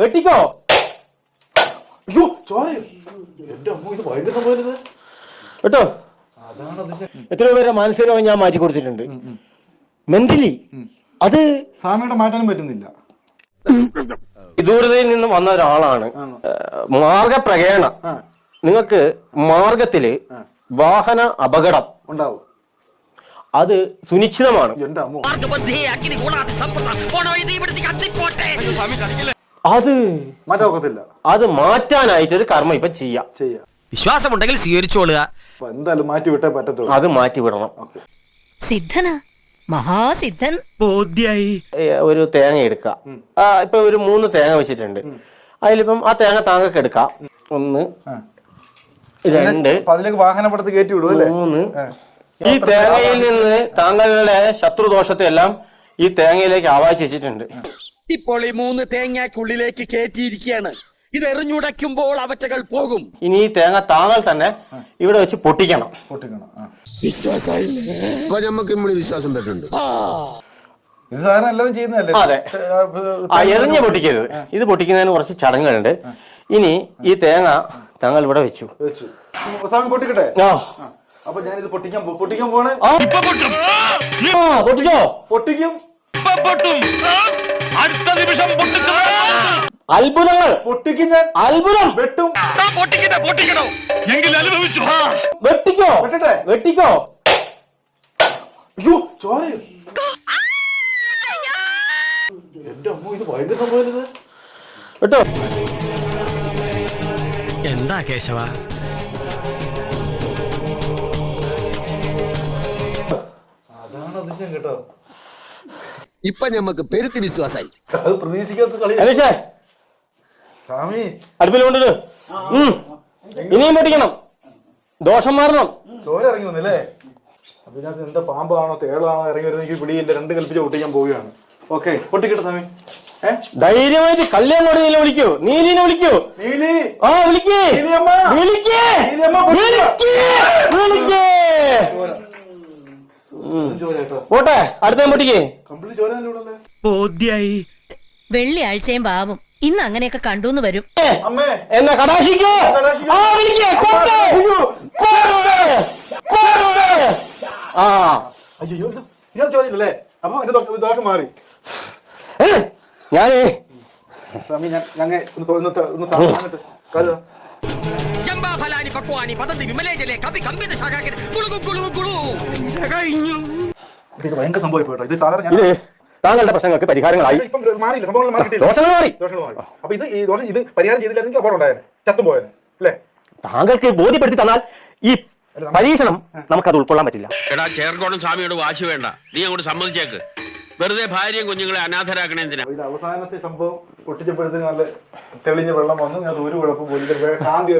വെട്ടിക്കോ. അയ്യോ ചോര. കേട്ടോ? എത്ര എത്രയോ പേരെ മാനസിക രോഗം ഞാൻ മാറ്റി കൊടുത്തിട്ടുണ്ട്. മെന്റലി അത് സ്വാമിയുടെ മാറ്റാനും പറ്റുന്നില്ല. വിദൂരതയിൽ നിന്ന് വന്ന ഒരാളാണ്? മാർഗപ്രകേണ. നിങ്ങൾക്ക് മാർഗത്തിൽ വാഹന അപകടം. ഉണ്ടാവും. അത് സുനിശ്ചിതമാണ്. അത് മാറ്റാൻ അത് മാറ്റാനായിട്ടൊരു കർമ്മം ഇപ്പൊ ചെയ്യാം. ചെയ്യാം. വിശ്വാസമുണ്ടെങ്കിൽ സ്വീകരിച്ചോളുക. എന്തായാലും മാറ്റി വിട്ടേ പറ്റത്തുള്ളൂ. അത് മാറ്റി വിടണം സിദ്ധന? മഹാസിദ്ധൻ? ബോധ്യായി. ഒരു തേങ്ങ എടുക്കുക. ആ, ഇപ്പൊ ഒരു മൂന്ന് തേങ്ങ വെച്ചിട്ടുണ്ട്. അതിലിപ്പം ആ തേങ്ങ താങ്കൾക്ക് എടുക്കാം. ഒന്ന് രണ്ട് അതിലേക്ക് വാഹനപ്പെടുത്ത് കയറ്റി വിടും അല്ലേ? മൂന്ന്. ഈ തേങ്ങയിൽ നിന്ന് താങ്കളുടെ ശത്രുദോഷത്തെ എല്ലാം ഈ തേങ്ങയിലേക്ക് ആവാഹിച്ച് ഈ മൂന്ന് തേങ്ങയ്ക്കുള്ളിലേക്ക് കയറ്റിയിരിക്കുകയാണ് ഇത് എറിഞ്ഞുടയ്ക്കുമ്പോൾ അവറ്റകൾ പോകും. ഇനി ഈ തേങ്ങ താങ്കൾ തന്നെ ഇവിടെ വെച്ച് പൊട്ടിക്കണം. പൊട്ടിക്കണം ആ. വിശ്വാസമായില്ലേ? അപ്പൊ നമുക്ക് ഇമ്മിണി വിശ്വാസം വരുന്നുണ്ട്. ഇത് സാധാരണ എല്ലാവരും ചെയ്യുന്നതല്ലേ? അതെ. ആ എറിഞ്ഞ് പൊട്ടിക്കരുത്. ഇത് പൊട്ടിക്കുന്നതിന് കുറച്ച് ചടങ്ങുകളുണ്ട്. ഇനി ഈ തേങ്ങ താങ്കൾ ഇവിടെ വെച്ചു. വെച്ചു. സ്വാമി പൊട്ടിക്കട്ടെ? ആ. ആ. അപ്പൊ ഞാനിത് ഇത് പൊട്ടിക്കാൻ പോ- പൊട്ടിക്കാൻ പോണേ ആ. ആ, പൊട്ടിച്ചോ പൊട്ടിക്കും. അത്ഭുതങ്ങൾ. പൊട്ടിക്കുന്ന അത്ഭുതം. വെട്ടും. വെട്ടിക്കോ. വെട്ടട്ടെ? വെട്ടിക്കോ. അയ്യോ ചോര. എന്റെ അമ്മ ഇത് ഭയങ്കര സംഭവം വെട്ടോ. കേട്ടോ എന്താ കേശവ? അതാണ് അതിശയം കേട്ടോ. ഇപ്പൊ ഞമ്മക്ക് പെരുത്തി വിശ്വാസായി. അത് പ്രതീക്ഷിക്കാത്ത കളി അനീഷേ. സ്വാമി. അടുപ്പിൽ കൊണ്ടിട്ട് ഉം. ഇനിയും പൊട്ടിക്കണം ദോഷം മാറണം. ചോര ഇറങ്ങി വന്നില്ലേ? അതിനകത്ത് എന്താ പാമ്പാണോ തേളാണോ ഇറങ്ങി വരുന്നത് എനിക്ക് പിടിയില്ല. രണ്ട് കൽപ്പിച്ച് പൊട്ടിക്കാൻ പോവുകയാണ്. ഓക്കെ പൊട്ടിക്കട്ടെ സ്വാമി. ധൈര്യമായിട്ട് കല്യാണോട് നീല വിളിക്കൂ. നീലിനെ വിളിക്കൂ. നീലി. ആ വിളിക്കേ. വിളിക്കേ. വിളിക്കേ. വിളിക്കേ ചോര അതും ചോര കേട്ടോ പോട്ടെ അടുത്ത പൊട്ടിക്കേ വെള്ളിയാഴ്ചയും പാവം. ഇന്ന് അങ്ങനെയൊക്കെ കണ്ടൂന്ന് വരും. അമ്മേ. എന്നെ കടാശിക്കോ. ആ. അയ്യോ അപ്പൊ എന്റെ ദോഷം മാറി. ഞാനേ. സ്വാമി ഞാൻ ഞങ്ങൾ ഒന്ന് ഒന്ന് ഒന്ന് ത- പക്വാനി പതന്തി വിമലേജലെ കപി കമ്പിത ശാഖാകൻ കുളുകു കുളുകു കുളു കഴിഞ്ഞു. ഇത് ഭയങ്കര സംഭവം പോയിട്ടോ. ഇത് സാധാരണ താങ്കളുടെ പ്രശ്നങ്ങൾക്ക് പരിഹാരങ്ങളായി. മാറിയില്ല. സംഭവങ്ങൾ ദോഷങ്ങൾ മാറി. ദോഷങ്ങൾ മാറി. അപ്പൊ ഇത് ഈ ദോഷം ഇത് പരിഹാരം ചെയ്തില്ലായിരുന്നെങ്കിൽ അപകടം ഉണ്ടായേനെ. ചത്തും പോയേനെ. അല്ലേ? താങ്കൾക്ക് ബോധ്യപ്പെടുത്തി തന്നാൽ ഈ പരീക്ഷണം നമുക്കത് ഉൾക്കൊള്ളാൻ പറ്റില്ല. എടാ സ്വാമിയോട് വാശി വേണ്ട. നീ അങ്ങോട്ട് സമ്മതിച്ചേക്ക്. വെറുതെ ഭാര്യയും കുഞ്ഞുങ്ങളെ അനാഥരാക്കണേ എന്തിനാ? ഇത് അവസാനത്തെ സംഭവം പൊട്ടിച്ചപ്പോഴത്തേക്ക് നല്ല തെളിഞ്ഞ വെള്ളം വന്നു. ഞാൻ ഒരു കുഴപ്പം പോലും കാന്തി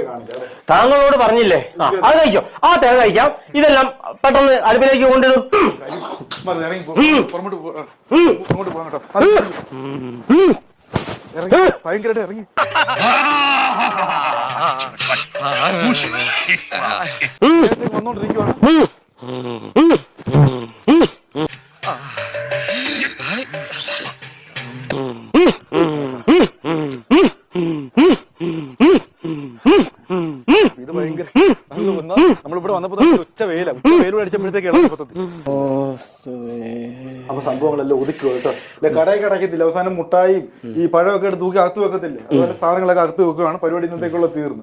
താങ്കളോട് പറഞ്ഞില്ലേ? ആ അത് കഴിക്കോ ആ തേങ്ങ കഴിക്കാം. ഇതെല്ലാം പെട്ടെന്ന് അടുപ്പിലേക്ക് കൊണ്ടിടും ഇറങ്ങി പോ. പുറമോട്ട് പോ. ഉം. അങ്ങോട്ട് പോകാൻ കേട്ടോ. അത് ഉം. ഇറങ്ങി. ഭയങ്കരമായിട്ട് ഇറങ്ങി. നേരത്തേക്ക് വന്നോണ്ടിരിക്കുവാണ്. ഉം. ഇത് ഭയങ്കര നമ്മളിവിടെ വന്നപ്പോ ഉച്ച വെയില. ഉച്ച വെയിൽ അടിച്ചപ്പോഴത്തേക്ക് ഇളക്കപ്പത്തത്തി അപ്പൊ സംഭവങ്ങളെല്ലാം ഒതുക്കുക കേട്ടോ അല്ലെ കടയൊക്കെ അടക്കത്തില്ല അവസാനം മുട്ടായി ഈ പഴമൊക്കെ എടുത്ത് തൂക്കി അകത്ത് വെക്കത്തില്ല? അതുപോലെ സാധനങ്ങളൊക്കെ അകത്ത് വെക്കുകയാണ് പരിപാടി ഇന്നത്തേക്കുള്ള തീർന്നു.